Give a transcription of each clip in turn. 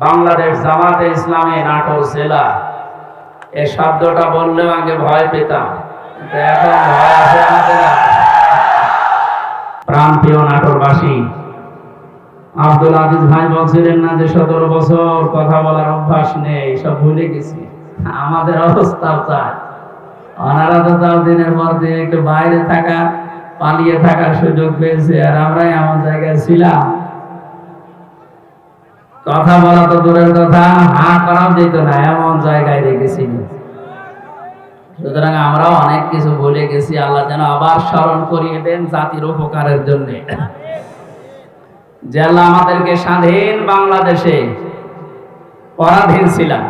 বাংলাদেশ জামাতে ইসলামী নাটোর জেলা। এই শব্দটা বললেও আগে ভয় পেতাম। এখন ভয় আছে আমাদের প্রান্তীয় নাটোরবাসী, আব্দুল আজিজ ভাই বলছিলেন না যে সতেরো বছর কথা বলার অভ্যাস নেই, সব ভুলে গেছি। আমাদের অবস্থাও তাই। ওনারা তো তাও দিনের পর দিন একটু বাইরে থাকা পালিয়ে থাকার সুযোগ পেয়েছে, আর আমরাই আমার জায়গায় ছিলাম। কথা বলা তো দূরের কথা, হা করাও যেত না, এমন জায়গায় রেখেছি। সুতরাং আমরাও অনেক কিছু ভুলে গেছি, আল্লাহ যেন আবার স্মরণ করিয়ে দেন জাতির উপকারের জন্য। যে আল্লাহ আমাদেরকে স্বাধীন বাংলাদেশে পরাধীন ছিলাম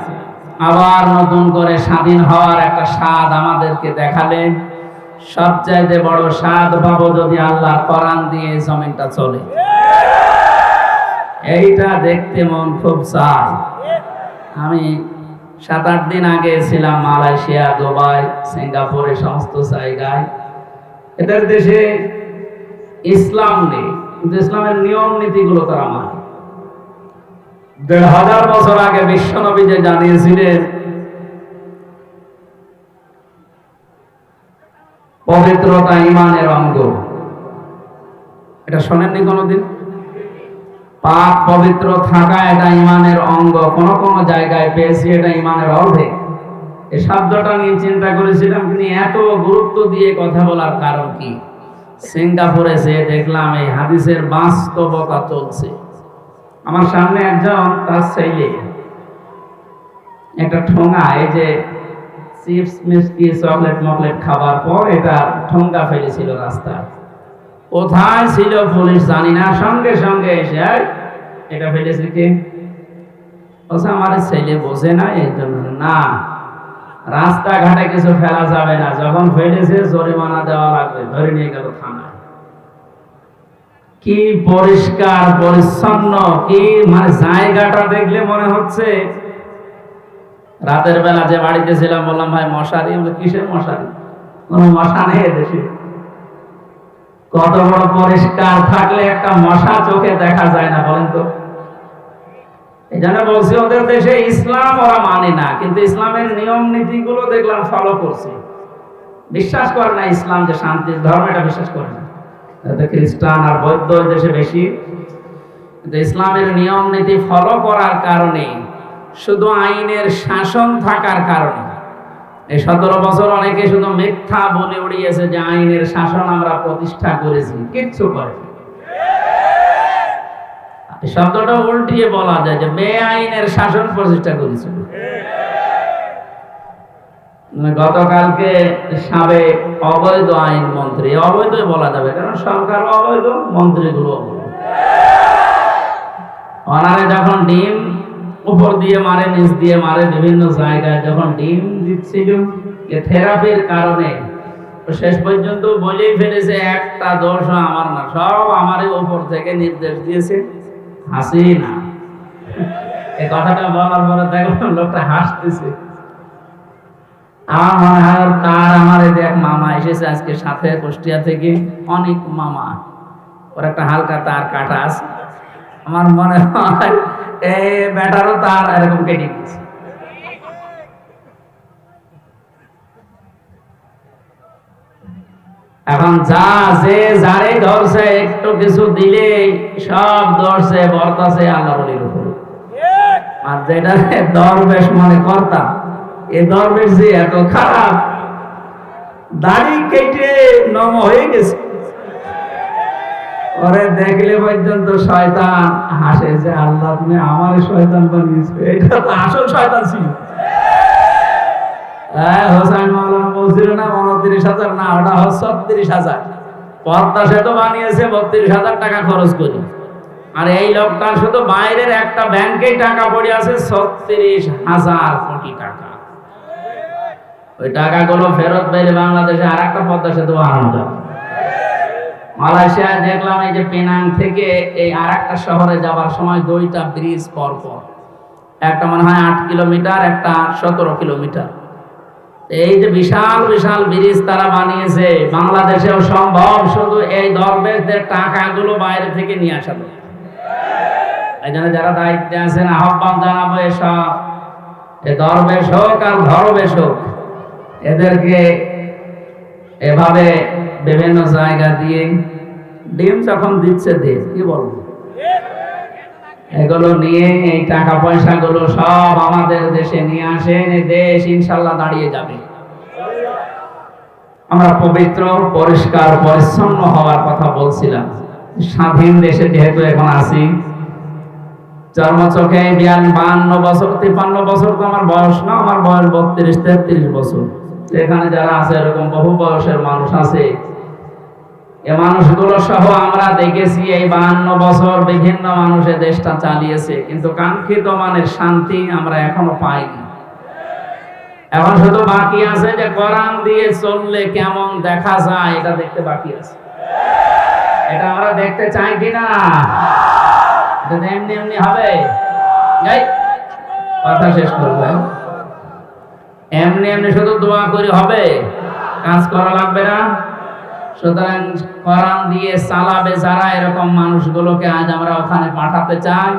আবার নতুন করে স্বাধীন হওয়ার একটা স্বাদ আমাদেরকে দেখালেন। সবচাইতে বড় স্বাদ পাবো যদি আল্লাহ কোরআন দিয়ে জমিনটা চলে। এইটা দেখতে মন খুব চায়। আমি সাত আট দিন আগে ছিলাম মালয়েশিয়া, দুবাই, সিঙ্গাপুরে সমস্ত জায়গায়। এদের দেশে ইসলাম নেই, কিন্তু ইসলামের নিয়ম নীতিগুলো তারা মানে। দেড় হাজার বছর আগে বিশ্বনবী যে জানিয়েছিলেন, পবিত্রতা ইমানের অঙ্গ। এটা শোনেননি কোনোদিন? পাক পবিত্র থাকা এটা ইমানের অঙ্গ। কোন কোন জায়গায় পেয়েছি এটা ইমানের অর্ধেক এই শব্দটা নিয়ে চিন্তা করেছিলাম তিনি এত গুরুত্ব দিয়ে কথা বলার কারণ কি? সিঙ্গাপুরে যে দেখলাম এই হাদিসের বাস্তবতা চলছে। আমার সামনে একজন তার ছেলে, একটা ঠোঙা, এই যে চিপস, মিষ্টি, চকলেট মকলেট খাবার পর এটা ঠোঙ্গা ফেলেছিল রাস্তায়। কোথায় ছিল পুলিশ জানি না। সঙ্গে সঙ্গে এসে "এই, এটা ফেলেছে কে? বলছে আমার ছেলে বোঝে না এই জন্য না। রাস্তাঘাটে কিছু ফেলা যাবে না। যখন ফেলেছে জরিমানা দেওয়া লাগবে। ধরে নিয়ে গেল থানায়। কি পরিষ্কার পরিচ্ছন্ন কি মানে জায়গাটা দেখলে মনে হচ্ছে? রাতের বেলা যে বাড়িতে ছিলাম বললাম ভাই মশারি? কিসের মশারি? কোনো মশা নেই এদেশে কত বড় পরিষ্কার থাকলে একটা মশা চোখে দেখা যায় না, বলেন তো। এই জন্য বলছি, ওদের দেশে ইসলাম ওরা মানে না, কিন্তু ইসলামের নিয়ম নীতিগুলো দেখলাম ফলো করছে। বিশ্বাস করে না ইসলাম যে ধর্ম, এটা বিশ্বাস করে না। খ্রিস্টান আর বৌদ্ধ দেশে বেশি। কিন্তু ইসলামের নিয়ম নীতি ফলো করার কারণে, শুধু আইনের শাসন থাকার কারণে এই সতেরো বছর অনেকে শুধু মিথ্যা বলে উড়িয়েছে যে আইনের শাসন আমরা প্রতিষ্ঠা করেছি, কিচ্ছু করে শব্দটা উল্টিয়ে বলা যায় যে বেআইনের শাসন প্রতিষ্ঠা করেছিল মানে গতকালকে সাবেক অবৈধ আইন মন্ত্রী অবৈধ বলা যাবে, কারণ সরকার অবৈধ, মন্ত্রীগুলো অবৈধ। ওনারে যখন ডিম উপর দিয়ে মারে, নিচ দিয়ে মারে, বিভিন্ন জায়গায় যখন ডিম দিচ্ছিল থেরাপির কারণে শেষ পর্যন্ত বলেই ফেলেছে, একটা দোষ আমার না, সব আমারই উপর থেকে নির্দেশ দিয়েছে, হাসি না। এই কথাটা বলার পরে দেখলাম লোকটা হাসতেছে। আমার মনে ওর আমার দেখ মামা এসেছে আজকে সাথে কুষ্টিয়া থেকে, অনেক মামা। ওর একটা হালকা তার কাটা আছে। আমার মনে হয় ব্যাটারও তার এরকম কেটে গেছে এখন যা যে যারে ধরছে, একটু কিছু দিলে সব ধরছে বর্তাছে আল্লাহ বলির উপরে। আর যেটা দরবেশ মনে করতাম এ দরবেশ যে এত খারাপ, দাড়ি কেটে নম হয়ে গেছে। ওরে দেখলে পর্যন্ত শয়তান হাসে যে আল্লাহ, তুমি আমার শয়তান বানিয়েছো। এটা তো আসল শয়তান ছিল। হোসাইন মাওলানা বলছিল না, উনত্রিশ হাজার? না, ওটা ছত্রিশ হাজার। পদ্মা সেতু বানিয়েছে, বত্রিশ হাজার টাকা খরচ করে। আর এই লোকটা শুধু বাইরের একটা ব্যাংকেই টাকা পড়ে আছে, ছত্রিশ হাজার কোটি টাকা। ওই টাকাগুলো ফেরত পেলে বাংলাদেশে আর একটা পদ্মা সেতু বানানো যাবে। মালয়েশিয়ায় দেখলাম এই যে পেনাং থেকে এই আর একটা শহরে যাবার সময় দুইটা ব্রিজ পর পর একটা মনে হয় আট কিলোমিটার, একটা সতেরো কিলোমিটার। এই যে বিশাল বিশাল ব্রিজ তারা বানিয়েছে, বাংলাদেশেও সম্ভব, শুধু এই দরবেশদের টাকাগুলো বাইরে থেকে নিয়ে আসা এই জন্য যারা দায়িত্বে আছেন, আহ্বান জানাব এসব। এ দরবেশ হোক আর ধরবেশ হোক এদেরকে এভাবে বিভিন্ন জায়গা দিয়ে ডিম যখন দিচ্ছে দে, কি বলব? এগুলো নিয়ে এই টাকা পয়সা গুলো সব আমাদের দেশে নিয়ে আসেন এই দেশ ইনশাল্লাহ দাঁড়িয়ে যাবে। আমরা পবিত্র, পরিষ্কার, পরিচ্ছন্ন হওয়ার কথা বলছিলাম। স্বাধীন দেশে যেহেতু এখন আছি চর্ম চোখে বিয়ান বান্ন বছর, তিপ্পান্ন বছর তো আমার বয়স না, আমার বয়স বত্রিশ, তেত্রিশ বছর। তো এখানে যারা আছে, এরকম বহু বয়সের মানুষ আছে। এ মানুষগুলো সহ আমরা দেখেছি এই বাহান্ন বছর বিভিন্ন মানুষে দেশটা চালিয়েছে, কিন্তু কাঙ্ক্ষিত মানের শান্তি আমরা এখনও পাইনি। এখন শুধু বাকি আছে যে কোরআন দিয়ে চললে কেমন দেখা যায়, এটা দেখতে বাকি আছে। এটা আমরা দেখতে চাই কিনা? এমনি এমনি হবে। কথা শেষ করবে। এমনি এমনি শুধু দোয়া করে, হবে? কাজ করা লাগবে না? সুতরাং কোরআন দিয়ে চালাবে যারা এরকম মানুষগুলোকে আজ আমরা ওখানে পাঠাতে চাই,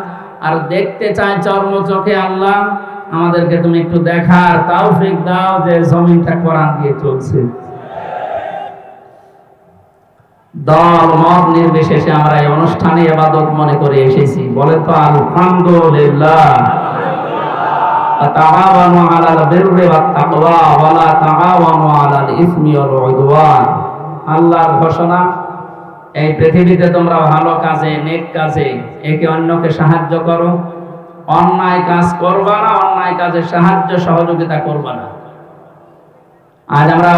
আর দেখতে চাই চর্ম চোখে আল্লাহ, আমাদেরকে তুমি একটু দেখার তৌফিক দাও যে জমিনটা কোরআন দিয়ে চলছে। দল, মত নির্বিশেষে আমরা এই অনুষ্ঠানে এবাদত মনে করে এসেছি। বলে তো, আলহামদুলিল্লাহ। তাআওয়ানু আলাল বিররি ওয়াত তাকওয়া ওয়া লা তাআওয়ানু আলাল ইসমি ওয়াল উদওয়ান। আল্লাহর ঘোষণা, এই পৃথিবীতে তোমরা ভালো কাজে, নেক কাজে একে অন্যকে সাহায্য করো। অন্যায় কাজ করবা না, অন্যায় কাজে সাহায্য সহযোগিতা করবা না। আজ আমরা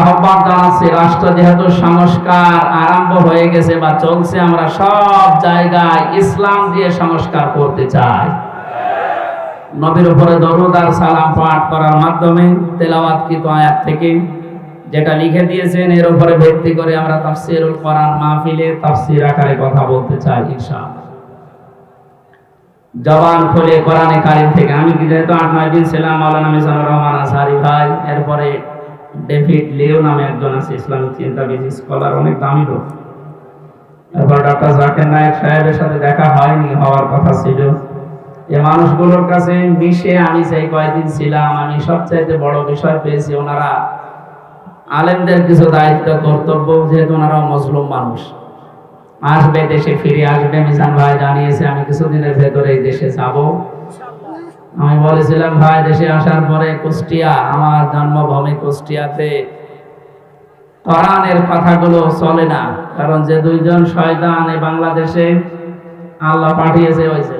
আহ্বান জানাচ্ছি, রাষ্ট্র যেহেতু সংস্কার আরম্ভ হয়ে গেছে বা চলছে, আমরা সব জায়গায় ইসলাম দিয়ে সংস্কার করতে চাই। নবীর উপরে দরুদ আর সালাম পাঠ করার মাধ্যমে তেলাওয়াতকৃত আয়াত থেকে? যেটা লিখে দিয়েছেন, এর উপরে ভিত্তি করে আমরা তাফসিরুল কোরআন মাহফিলে তাফসির আকারে কথা বলতে চাই, ইনশাআল্লাহ। জবান খুলে কোরআনে কারিম থেকে, আমি কি যেহেতু আট, নয় দিন ছিলাম, মাওলানা মিজানুর রহমান আসারি ভাই, এরপরে ডেভিড লিও নামে একজন আছে, ইসলামিক চিন্তাবিদ, স্কলার, অনেক দামি লোক। এরপর ডক্টর জাকির নায়ক সাহেবের সাথে দেখা হয়নি, হওয়ার কথা ছিল। এ মানুষগুলোর কাছে মিশে আমি সেই কয়েকদিন ছিলাম, আমি সবচাইতে বড় বিষয় পেয়েছি ওনারা আলেমদের কিছু দায়িত্ব, কর্তব্য, যেহেতু ওনারা মজলুম মানুষ। আসবে, দেশে ফিরে আসবে। মিজান ভাই জানিয়েছে, আমি কিছুদিনের ভেতরে দেশে যাব। আমি বলেছিলাম, ভাই, দেশে আসার পরে কুষ্টিয়া, আমার জন্মভূমি কুষ্টিয়াতে। কোরআনের কথাগুলো চলে না, কারণ যে দুইজন শয়তান বাংলাদেশে আল্লাহ পাঠিয়েছে জেলায়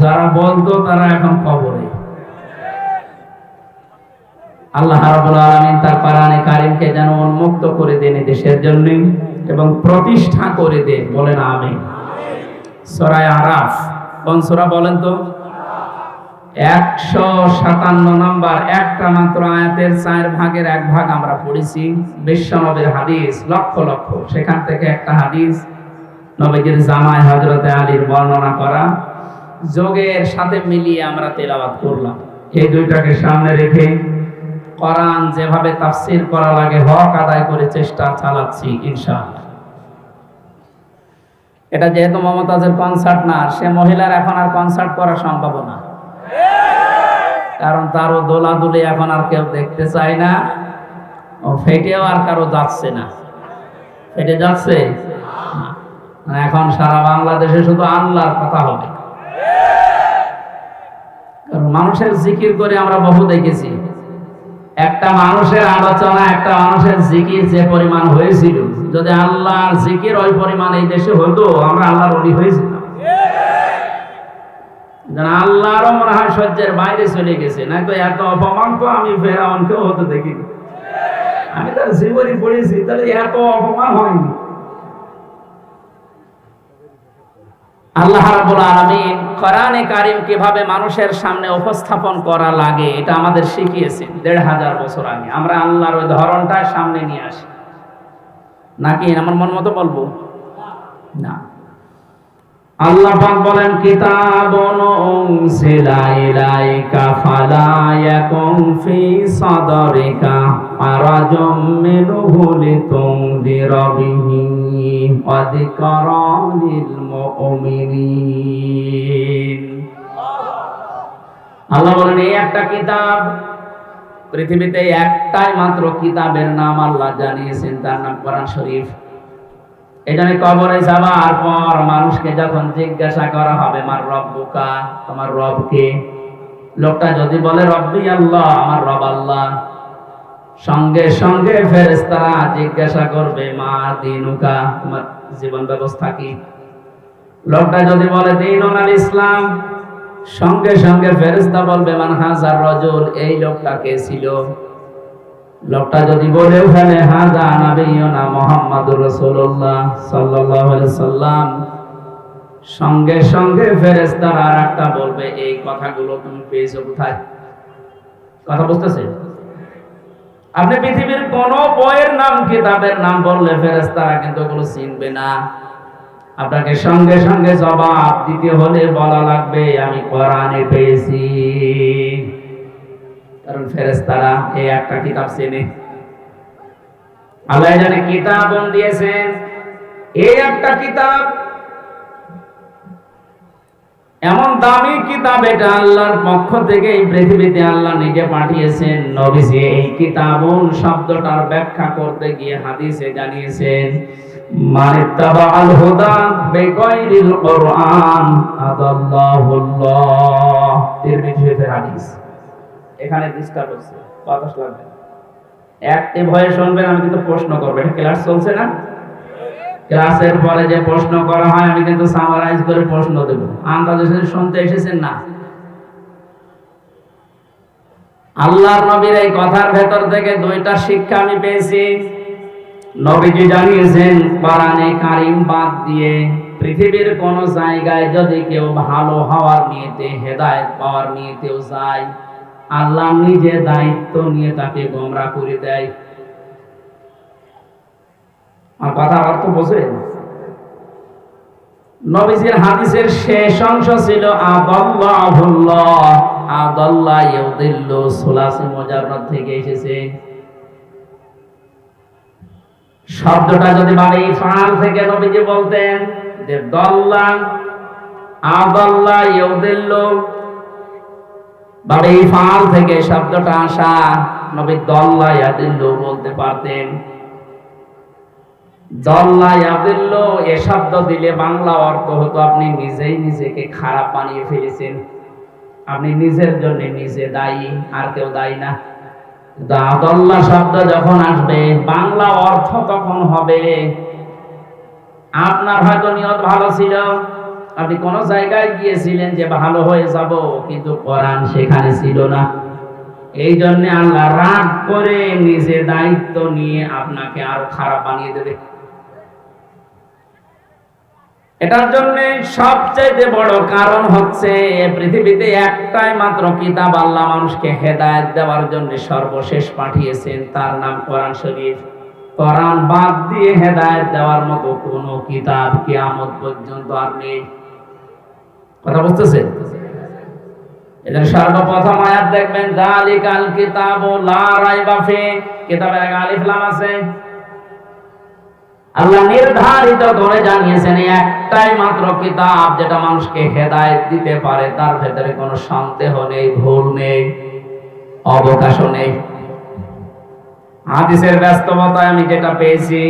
যারা বলতো তারা এখন খবরে আল্লাহ রাব্বুল আলামিন তার কোরআনে কারীমকে যেন উন্মুক্ত করে দেন দেশের জন্য এবং প্রতিষ্ঠা করে দেন, বলেন আমিন। সূরা আরাফ, কোন সূরা বলেন তো? একশো সাতান্ন নম্বর, একটা মাত্র আয়াতের চার ভাগের এক ভাগ আমরা পড়েছি। বিশ্বনবের হাদিস, লক্ষ লক্ষ। সেখান থেকে একটা হাদিস নবীজির জামাই হজরতে আলীর বর্ণনা করা। যোগের সাথে মিলিয়ে আমরা তেলাওয়াত করলাম। এই দুইটাকে সামনে রেখে কোরআন যেভাবে তাফসির করা লাগে হক আদায় করে চেষ্টা চালাচ্ছি ইনশাআল্লাহ। এটা যেহেতু মমতাজের কনসার্ট না সে মহিলার এখন আর কনসার্ট করা সম্ভব না। কারণ তারও দোলাদুলি এখন আর কেউ দেখতে চায় না ও ফেটেও আর কারও যাচ্ছে না। ফেটে যাচ্ছে? এখন সারা বাংলাদেশে শুধু আল্লাহর কথা হবে। মানুষের জিকির করে আমরা বহু দেখেছি। একটা মানুষের আলোচনা, একটা মানুষের জিকির যে পরিমাণ হয়েছিল, যদি আল্লাহর জিকির ওই পরিমাণ এই দেশে হতো, আমরা আল্লাহর অলি হয়েছিলাম যেন আল্লাহরও মনে বাইরে চলে গেছে। না তো এত অপমান তো আমি ফেরাউনকেও হতে দেখিনি। আমি তার জীবনী পড়েছি, তাহলে এত অপমান হয়নি। আল্লাহ রাব্বুল আলামিন কোরআনে কারিম কীভাবে মানুষের সামনে উপস্থাপন করা লাগে, এটা আমাদের শিখিয়েছেন দেড় হাজার বছর আগে। আমরা আল্লাহর ওই ধরনটা সামনে নিয়ে আসি। নাকি আমার মন মতো বলব? না। আল্লাহ পাক বলেন, কিতাবুন উনসিলা ইলাইকা ফালা ইয়াকুম ফি সাদরিকা। মিনহু লিতুনদিরা বিহি ওয়া যিকরা লিল আল্লাহ বলেন, এই একটা কিতাব, পৃথিবীতে একটাই মাত্র কিতাবের নাম আল্লাহ জানিয়েছেন, তার নাম কোরআন শরীফ। এখানে কবরে যাওয়ার পর মানুষকে যখন জিজ্ঞাসা করা হবে আমার রব্বুকা, তোমার রবকে লোকটা যদি বলে, রব্বি আল্লাহ, আমার রব আল্লাহ। সঙ্গে সঙ্গে ফেরেশতারা জিজ্ঞাসা করবে, মা দিনুকা, তোমার জীবন ব্যবস্থা কি? লোকটা যদি বলে দিন আল ইসলাম। সঙ্গে সঙ্গে ফেরেশতা বলবে, মান হাজার রজুল, এই লোকটা কে ছিল? লোকটা যদি বলেও ফেলে হাজা নাবিয়না মোহাম্মদুর রাসূলুল্লাহ সাল্লাল্লাহু আলাইহি সাল্লাম। সঙ্গে সঙ্গে ফেরেশতারা আর একটা বলবে, এই কথাগুলো তুমি পেয়েছ কোথায়? কথা বুঝতেছে আপনি পৃথিবীর কোন বইয়ের নাম, কিতাবের নাম বললে ফেরেস্তারা কিন্তু ওগুলো চিনবে না। আপনাকে সঙ্গে সঙ্গে জবাব দিতে হলে বলা লাগবে, আমি কোরআনে পেয়েছি। কারণ ফেরেস্তারা এই একটা কিতাব চেনে। আল্লাহ জানে কিতাব দিয়েছেন এই একটা কিতাব এমন দামি কিতাব এটা আল্লাহর পক্ষ থেকে এই পৃথিবীতে আল্লাহ নিজে পাঠিয়েছেন। নবীজি এই কিতাবুন শব্দটার ব্যাখ্যা করতে গিয়ে হাদিসে জানিয়েছেন হুদা এখানে একটি ভয়ে শুনবেন, আমি কিন্তু প্রশ্ন করব, এটা ক্লাস চলছে না? ক্লাসের পরে যে প্রশ্ন করা হয়, আমি কিন্তু সামারাইজ করে প্রশ্ন দেব। আন্দাজে শুনতে এসেছেন না? আল্লাহর নবীর এই কথার ভেতর থেকে দুইটা শিক্ষা আমি পেয়েছি। নবীজি জানিয়েছেন, কোরআনে কারিম বাদ দিয়ে পৃথিবীর কোন জায়গায় যদি কেউ ভালো হওয়ার নিয়েতে, হেদায়েত পাওয়ার নিয়েতেও যায়, আল্লাহ নিজে দায়িত্ব নিয়ে তাকে গোমরা করে দেয়। আর কথার অর্থ বোঝেন নবীজির হাদিসের শেষ অংশ ছিল সুলাসি থেকে এসেছে। শব্দটা যদি মানে থেকে নবীজি বলতেন যে, দল্লা থেকে শব্দটা আসা, নবী দল্লা ইয়াদিল্লু বলতে পারতেন। দল্লা এ শব্দ দিলে বাংলা অর্থ হতো আপনি নিজেই নিজেকে খারাপ বানিয়ে ফেলেছেন। আপনি নিজের জন্য নিজে দায়ী, আর কেউ দায়ী না। দাদল্লা শব্দ যখন আসবে, বাংলা অর্থ তখন হবে? আপনার হয়তো নিয়ত ভালো ছিল। আপনি কোন জায়গায় গিয়েছিলেন যে ভালো হয়ে যাব, কিন্তু কোরআন সেখানে ছিল না। এই জন্য আল্লাহ রাগ করে নিজে দায়িত্ব নিয়ে আপনাকে আরও খারাপ বানিয়ে দেবে। এটার জন্য সবচেয়ে বড় কারণ হচ্ছে পৃথিবীতে একটাই মাত্র কিতাব আল্লাহ মানুষকে হেদায়েত দেওয়ার জন্য সর্বশেষ পাঠিয়েছেন, তার নাম কোরআন শরীফ। কোরআন বাদ দিয়ে হেদায়েত দেওয়ার মতো কোন কিতাব কিয়ামত পর্যন্ত আর নেই। কথা বুঝতেছেন? এদের সর্বপ্রথম আয়াত দেখবেন জালিকাল কিতাবু লা রাইবা ফি কিতাবের আলিফ লাম আছে। আল্লাহ নির্ধারিত করে জানিয়েছেন একটাই মাত্র কিতাব যেটা মানুষকে হেদায়েত দিতে পারে, তার ভেতরে কোনো সন্দেহ নেই, ভুল নেই, অবকাশও নেই। হাদিসের ব্যস্ততায় আমি যেটা পেয়েছি,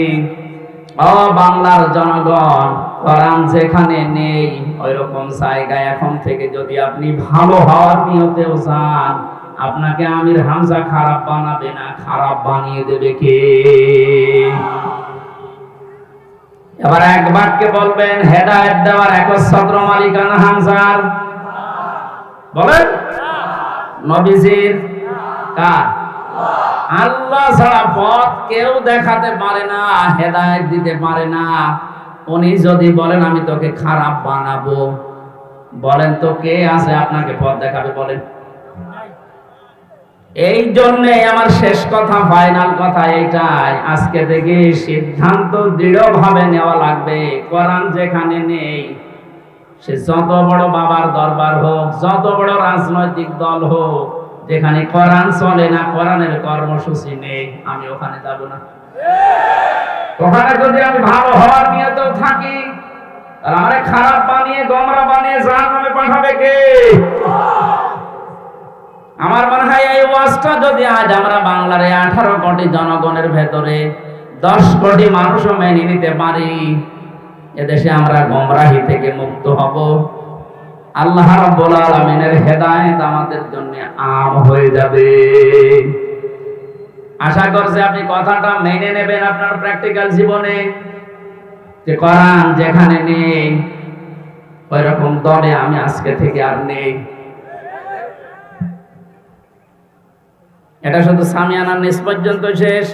ও বাংলার জনগণ, কোরআন যেখানে নেই ওই রকম জায়গায় এখন থেকে যদি আপনি ভালো হওয়ার নিয়তেও চান আপনাকে আমির হামজা খারাপ বানাবে না, খারাপ বানিয়ে দেবে কে? এবার এক বাক্যে বলবেন, হেদায়েত দেওয়ার একচ্ছত্র মালিকানা হামজার বলেন? নবীজির কার? আল্লাহ ছাড়া পথ কেউ দেখাতে পারে না, হেদায়েত দিতে পারে না। উনি যদি বলেন, আমি তোকে খারাপ বানাবো। বলেন তো কে আছে আপনাকে পথ দেখাবে, বলেন। এই জন্যে আমার শেষ কথা ফাইনাল কথা এইটাই। আজকে থেকে সিদ্ধান্ত দৃঢ়ভাবে নেওয়া লাগবে। কোরআন যেখানে নেই, সে যত বড় বাবার দরবার হোক, যত বড় রাজনৈতিক দল হোক, যেখানে কোরআন চলে না, কোরআনের কর্মসূচি নেই, আমি ওখানে যাব না। ওখানে যদি আমি ভালো হওয়ার নিয়তেও থাকি আর আমারে খারাপ বানিয়ে, গমরা বানিয়ে জাহান্নামে পাঠাবে কে? আমার মনে হয় এই ওয়াজটা যদি আজ আমরা বাংলার আঠারো কোটি জনগণের ভেতরে দশ কোটি মানুষও মেনে নিতে পারি, এদেশে আমরা গমরাহি থেকে মুক্ত হব। আল্লাহ রাব্বুল আলামিনের হেদায়েত আমাদের জন্য আম হয়ে যাবে। আশা করছি আপনি কথাটা মেনে নেবেন আপনার প্র্যাকটিক্যাল জীবনে। যে কোরআন যেখানে নেই ওই রকম দলে আমি আজকে থেকে আর নেই। এটা শুধু সামিয়ানার নিচ পর্যন্ত শেষ।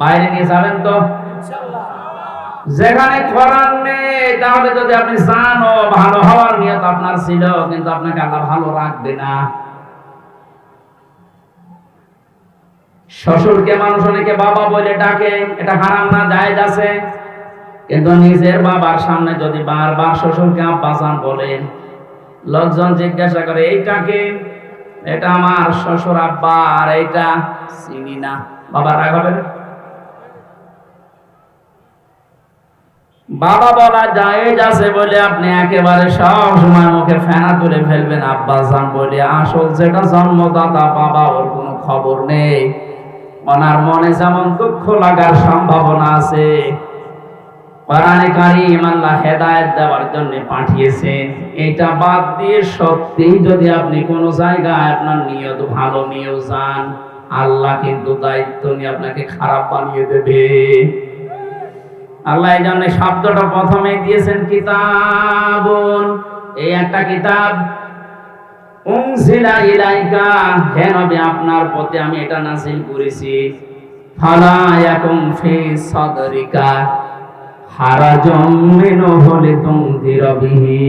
বাইরে নিয়ে যাবেন তো? যেখানে কোরআন নেই, তাহলে যদি আপনি চান ও ভালো হওয়ার নিয়ত আপনার ছিল, কিন্তু আপনাকে আল্লাহ ভালো রাখবে না। শ্বশুরকে মানুষ অনেকে বাবা বলে ডাকে, এটা হারাম না, জায়েজ আছে। কিন্তু নিজের বাবার সামনে যদি বারবার শ্বশুরকে আব্বাসান বলেন, লোকজন জিজ্ঞাসা করে এইটাকে এটা আমার শ্বশুর আব্বা, আর এইটা চিনি না। বাবা রাগ হবে বাবা বলা জায়েজ আছে বলে আপনি একেবারে সব সময় মুখে ফেনা তুলে ফেলবেন আব্বাসান বলে। আসল যেটা জন্মদাতা, বাবা ওর কোনো খবর নেই। ওনার মনে যেমন দুঃখ লাগার সম্ভাবনা আছে কোরআনে কারিম আল্লাহ হেদায়েত দেওয়ার জন্য পাঠিয়েছেন এটা বাদ দিয়ে সত্যি যদি আপনি কোন জায়গায় আপনার নিয়ত ভালো নিয়েও যান, আল্লাহ কিন্তু দায়িত্ব নিয়ে আপনাকে খারাপ বানিয়ে দেবে। আল্লাহ এই জন্য শব্দটা প্রথমে দিয়েছেন কিতাবুন। এই একটা কিতাব, উনজিলা ইলাইকা হে নবী, আপনার পথে আমি এটা নাযিল করেছি। ফালা ইয়াকুম ফি সাদরিকা হারাজম মিনহু লিতুনদিরা বিহি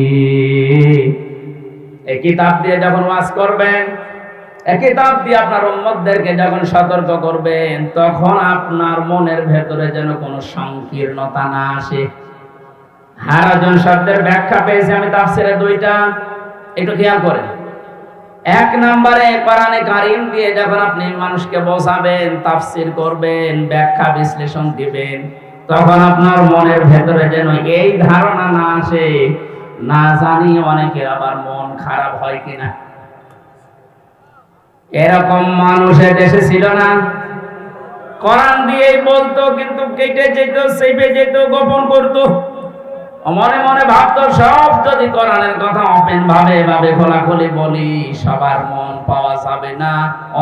এই কিতাব দিয়ে যখন করবেন দিয়ে আপনার যখন সতর্ক করবেন, তখন আপনার মনের ভেতরে যেন কোনো সংকীর্ণতা না আসে। হারাজন শব্দের ব্যাখ্যা পেয়েছি আমি তাফসিরে দুইটা। একটু খেয়াল করেন। এক নম্বরে কারিম দিয়ে যখন আপনি মানুষকে বোঝাবেন, তাফসির করবেন, ব্যাখ্যা বিশ্লেষণ দিবেন তখন আপনার মনের ভেতরে যেন এই ধারণা না আসে, না জানি অনেকের আবার মন খারাপ হয় কিনা। এরকম মানুষ এ দেশে ছিল না। কোরআন দিয়েই বলতো, কিন্তু কেটে যেত, সেপে যেত, গোপন করতো। মনে মনে ভাবতো, সব যদি কোরআনের কথা ওপেন ভাবে ভাবে খোলাখুলি বলি, সবার মন পাওয়া যাবে না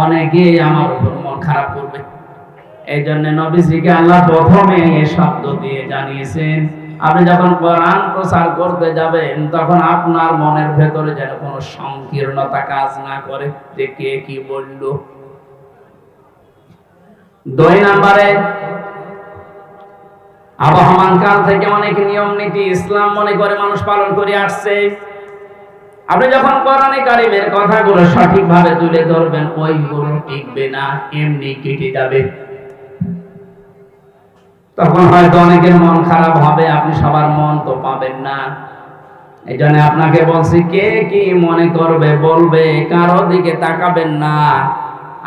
অনেকে আমার উপর মন খারাপ করবে। এই জন্য নবীজিকে আল্লাহ প্রথমে এই শব্দ দিয়ে জানিয়েছেন, আপনি যখন কোরআন প্রচার করতে যাবেন, তখন আপনার মনের ভেতরে যেন কোনো সংকীর্ণতা কাজ না করে। যে কে কি বলল? দুই নম্বরে আবহমান কাল থেকে অনেক নিয়ম নীতি ইসলাম মনে করে মানুষ পালন করে আসছে। আপনি যখন কোরআনে কারিমের কথাগুলো সঠিকভাবে তুলে ধরবেন, ওইগুলো টিকবে না, এমনি কেটে যাবে। তখন হয়তো অনেকের মন খারাপ হবে, আপনি সবার মন তো পাবেন না। এই জন্য আপনাকে বলছি, কে কি মনে করবে, বলবে, কারও দিকে তাকাবেন না।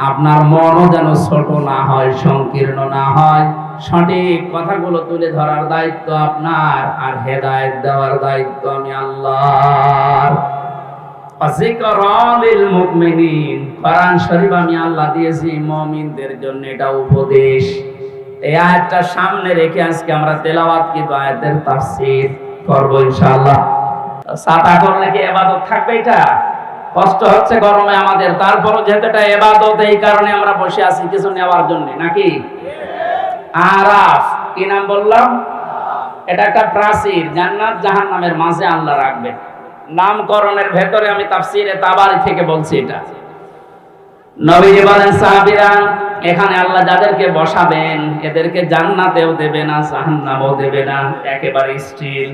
আপনার মনও যেন ছোট না হয়, সংকীর্ণ না হয়। সঠিক কথাগুলো তুলে ধরার দায়িত্ব আপনার, আর হেদায়েত দেওয়ার দায়িত্ব আমি অজিকরালিল কোরআন শরীফ আমি আল্লাহ দিয়েছি, মুমিনদের জন্য এটা উপদেশ। এই আয়াতটা সামনে রেখে আজকে আমরা তেলাওয়াত কিন্তু আয়াতের তাফসীর করব ইনশাআল্লাহ। সাতা করলে কি ইবাদত থাকবে এটা? কষ্ট হচ্ছে গরমে আমাদের, তারপরও যেহেতু এটা ইবাদত এই কারণে আমরা বসে আছি কিছু নেওয়ার জন্য, নাকি? আরাফ, কি নাম বললাম? এটা একটা প্রাচীর, জান্নাত জাহান্নামের মাঝে আল্লাহ রাখবে। নামকরণের ভেতরে আমি তাফসিরে তাবারি থেকে বলছি এটা। নবীজি বলেন, সাহাবীরা এখানে আল্লাহ যাদেরকে বসাবেন, এদেরকে জান্নাতেও দেবে না, জাহান্নামও দেবে না, একেবারে স্টিল।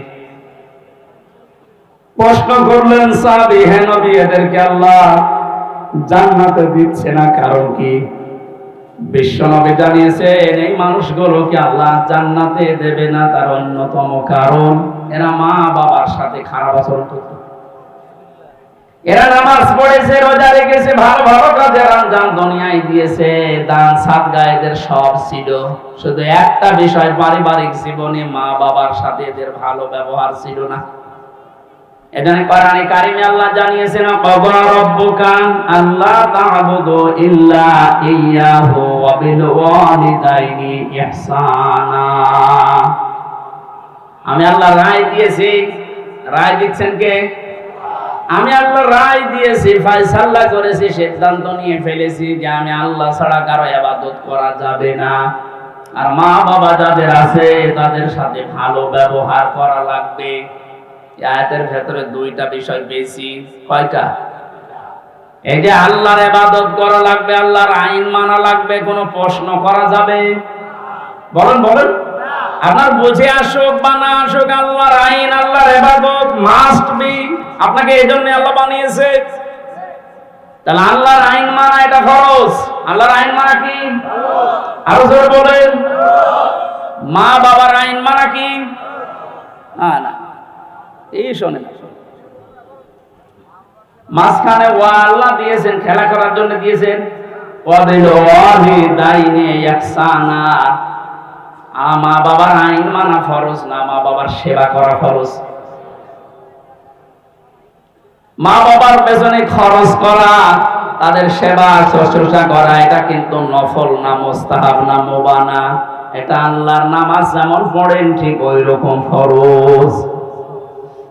প্রশ্ন করলেন, সাহাবী, হে নবী, এদেরকে আল্লাহ জান্নাতে দিচ্ছে না কারণ কি? বিশ্বনবী জানিয়েছেন, এই মানুষগুলোকে আল্লাহ জান্নাতে দেবে না তার অন্যতম কারণ, এরা মা বাবার সাথে খারাপ আচরণ করত। এরা নামাজ পড়েছে, রোজা রেখেছে, ভালো ভালো কাজে রমজান দুনিয়ায় দিয়েছে। দান সাদগা এদের সব ছিল। শুধু একটা বিষয়, পারিবারিক জীবনে মা বাবার সাথে এদের ভালো ব্যবহার ছিল না। এখানে কোরআনে কারিমে আল্লাহ জানিয়েছেন কবা রব্বুকা আল্লাহ তা'বুদু ইল্লা ইয়াহু ওয়া বিল ওয়ালিদাইনি ইহসানা। আমি আল্লাহ রায় দিয়েছি। রায় দিচ্ছেন কে? আমি আল্লাহ রায় দিয়েছি ফয়সালা করেছি, সিদ্ধান্ত নিয়ে ফেলেছি যে আমি আল্লাহ ছাড়া কারও ইবাদত করা যাবে না। আর মা বাবা যাদের আছে, তাদের সাথে ভালো ব্যবহার করা লাগবে। আয়াতের ভেতরে দুইটা বিষয় বেশি কয়টা? এই যে আল্লাহর ইবাদত করা লাগবে, আল্লাহর আইন মানা লাগবে, কোনো প্রশ্ন করা যাবে? বলেন বলেন। আপনার বুঝে আসুক বা না আসুক, আল্লাহর আইন, আল্লাহর ইবাদত মাস্ট বি আপনাকে এই জন্য আল্লাহ বানিয়েছে। তাহলে আল্লাহর আইন মানা এটা ফরজ। আল্লাহর আইন মানা কি? আরও জোরে বলেন। মা বাবার আইন মানা কি? না না। এই শোনেন। মাঝখানে ও আল্লাহ দিয়েছেন, খেলা করার জন্য দিয়েছেন। ওয়াবিল ওয়ালিদাইনি ইহসানা আ মা বাবার আইন মানা ফরজ, না মা বাবার সেবা করা ফরজ। মা বাবার পেছনে খরচ করা, তাদের সেবা শুশ্রূষা করা, এটা কিন্তু নফল না, মোস্তাহাব না, মোবানা। এটা আল্লাহর নামাজ যেমন পড়েন, ঠিক ওই রকম ফরজ।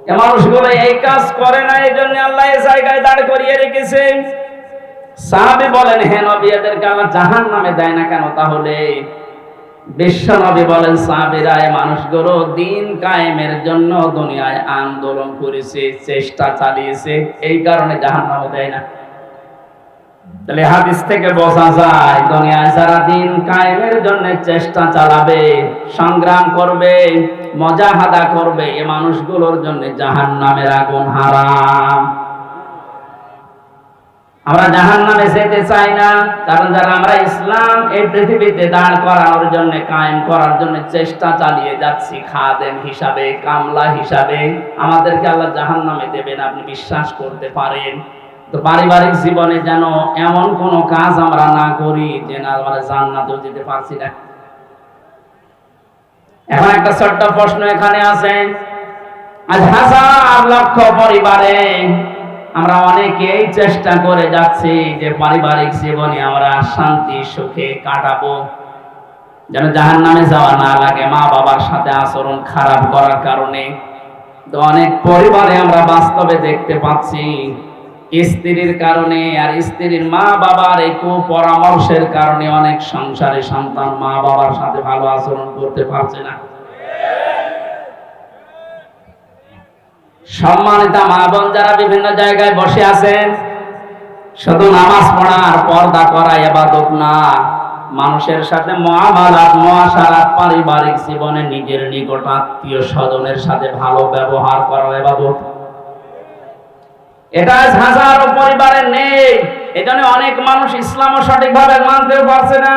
এ মানুষগুলো এই কাজ করে না, এই জন্য আল্লাহ এই জায়গায় দাঁড় করিয়ে রেখেছে। সাহাবি বলেন, হে নবী, এদেরকে আমার জাহান নামে দেয় না কেন তাহলে? বিশ্ব নবী বলেন মানুষগুলো দিন কায়েমের জন্য দুনিয়ায় আন্দোলন করেছে, চেষ্টা চালিয়েছে, এই কারণে জাহান নামে দেয় না। তাহলে হাদিস থেকে বোঝা যায়, দুনিয়ায় দিন কায়েমের জন্য চেষ্টা চালাবে, সংগ্রাম করবে মজা মজাহাদা করবে, এ মানুষগুলোর জন্য জাহান নামের আগুন হারাম। আমরা জাহান নামে যেতে চাই না, কারণ যারা আমরা ইসলাম এই পৃথিবীতে দাঁড় করানোর জন্য, কায়েম করার জন্য চেষ্টা চালিয়ে যাচ্ছি, খাদেম হিসাবে, কামলা হিসাবে। আমাদেরকে আল্লাহ জাহান নামে দেবেন, আপনি বিশ্বাস করতে পারেন। তো পারিবারিক জীবনে যেন এমন কোন কাজ আমরা না করি, যে না আমরা জান্নাতেও যেতে পারছি না। এখন একটা ছোট্ট প্রশ্ন এখানে আছে। আজ হাজার লক্ষ পরিবারে আমরা অনেকেই চেষ্টা করে যাচ্ছি যে পারিবারিক জীবনে আমরা শান্তি, সুখে কাটাবো। যেন জাহান নামে যাওয়া না লাগে মা বাবার সাথে আচরণ খারাপ করার কারণে। তো অনেক পরিবারে আমরা বাস্তবে দেখতে পাচ্ছি, স্ত্রীর কারণে আর স্ত্রীর মা বাবার এই কুপরামর্শের কারণে অনেক সংসারে সন্তান মা বাবার সাথে ভালো আচরণ করতে পারছে না। সম্মানিতা মা বোন যারা বিভিন্ন জায়গায় বসে আছেন, শুধু নামাজ পড়া আর পর্দা করা এবাদত না, মানুষের সাথে মহামালাত, মহাসারাত, পারিবারিক জীবনে নিজের নিকট আত্মীয় স্বজনের সাথে ভালো ব্যবহার করা এবাদত। এটা হাজারো পরিবারে নেই, এজন্য অনেক মানুষ ইসলামও সঠিকভাবে মানতেও পারছে না।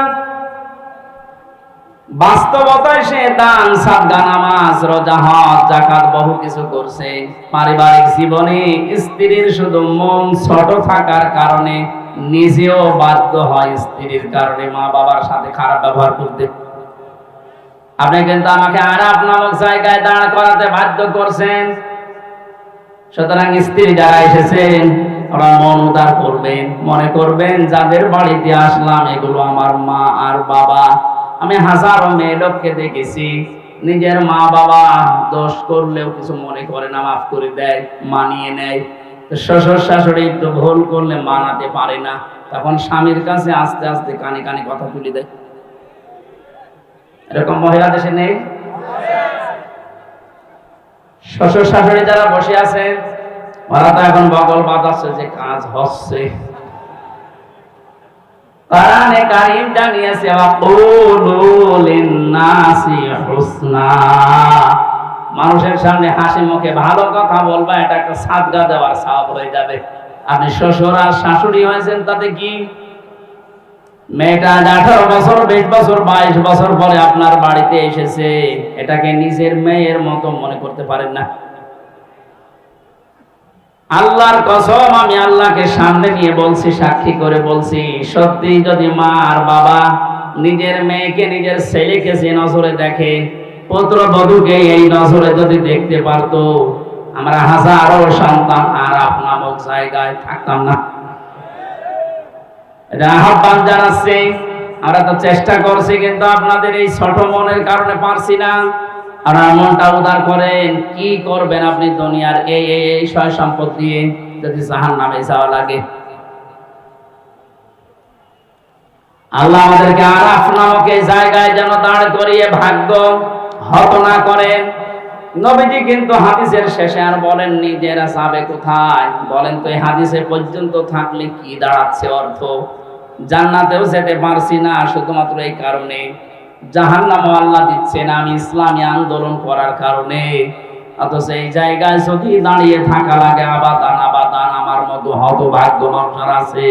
বাস্তবতায় সে দান, সাদগা নামাজ জাকাত বহু কিছু করছে। পারিবারিক জীবনে স্ত্রীর শুধু মন ছোট থাকার কারণে নিজেও বাধ্য হয় স্ত্রীর কারণে মা বাবার সাথে খারাপ ব্যবহার করতে। আপনি কিন্তু আমাকে জায়গায় দাঁড় করাতে বাধ্য করছেন। সুতরাং স্ত্রী যারা এসেছেন, ওরা মন উদার করবেন, মনে করবেন, যাদের বাড়িতে আসলাম, এগুলো আমার মা আর বাবা আমি হাজারো মেয়ে লোককে দেখেছি। নিজের মা বাবা দোষ করলেও কিছু মনে করে না, মাফ করে দেয়, মানিয়ে নেয়। শ্বশুর শাশুড়ি একটু ভুল করলে মানাতে পারে না। তখন স্বামীর কাছে আস্তে আস্তে কানে কানে কথা তুলে দেয়। এরকম মহিলা দেশে নেই? শ্বশুর শাশুড়ি যারা বসে আছে ওরা তো এখন বগল বাজাচ্ছে যে কাজ হচ্ছে। কোরআনে কারীম জানিয়েছে মানুষের সামনে হাসি মুখে ভালো কথা বলবা, এটা একটা সাদগা দেওয়ার সওয়াব হয়ে যাবে। আপনি শ্বশুর আর শাশুড়ি হয়েছেন, তাতে কি? মেয়েটা আজ আঠারো বছর, বিশ বছর, বাইশ বছর পরে আপনার বাড়িতে এসেছে। এটাকে নিজের মেয়ের মতো মনে করতে পারেন না। আল্লাহর কসম, আমি আল্লাহকে সামনে নিয়ে বলছি, সাক্ষী করে বলছি সত্যি যদি মা আর বাবা নিজের মেয়েকে, নিজের ছেলেকে যে নজরে দেখে, পুত্র বধূকে এই নজরে যদি দেখতে পারতো, আমরা হাজারো সন্তান আর আপনামক জায়গায় থাকতাম না। এটা আহ্বান জানাচ্ছি, আমরা তো চেষ্টা করছি, কিন্তু আপনাদের এই ছোট মনের কারণে পারছি না। আর মনটা উদার করেন, কি করবেন আপনি দুনিয়ার এই এই এই সয় সম্পদ দিয়ে যদি জাহান নামে যাওয়া লাগে? আল্লাহ আমাদেরকে আরাফ নামক জায়গায় যেন দাঁড় করিয়ে ভাগ্য হত না করেন। নবীজি কিন্তু হাদিসের শেষে আর বলেননি যে এরা যাবে কোথায়? বলেন তো এই হাদিসে পর্যন্ত থাকলে কি দাঁড়াচ্ছে অর্থ? জান্নাতেও যেতে পারছি না, শুধুমাত্র এই কারণে। জাহান্নাম আল্লাহ দিচ্ছেন, আমি ইসলামী আন্দোলন করার কারণে। অথচ এই জায়গায় যদি দাঁড়িয়ে থাকা লাগে, আবাদান আবাদান, আমার মতো হতভাগ্য মানুষের আছে।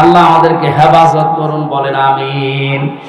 আল্লাহ আমাদেরকে হেফাজত করুন, বলেন আমিন।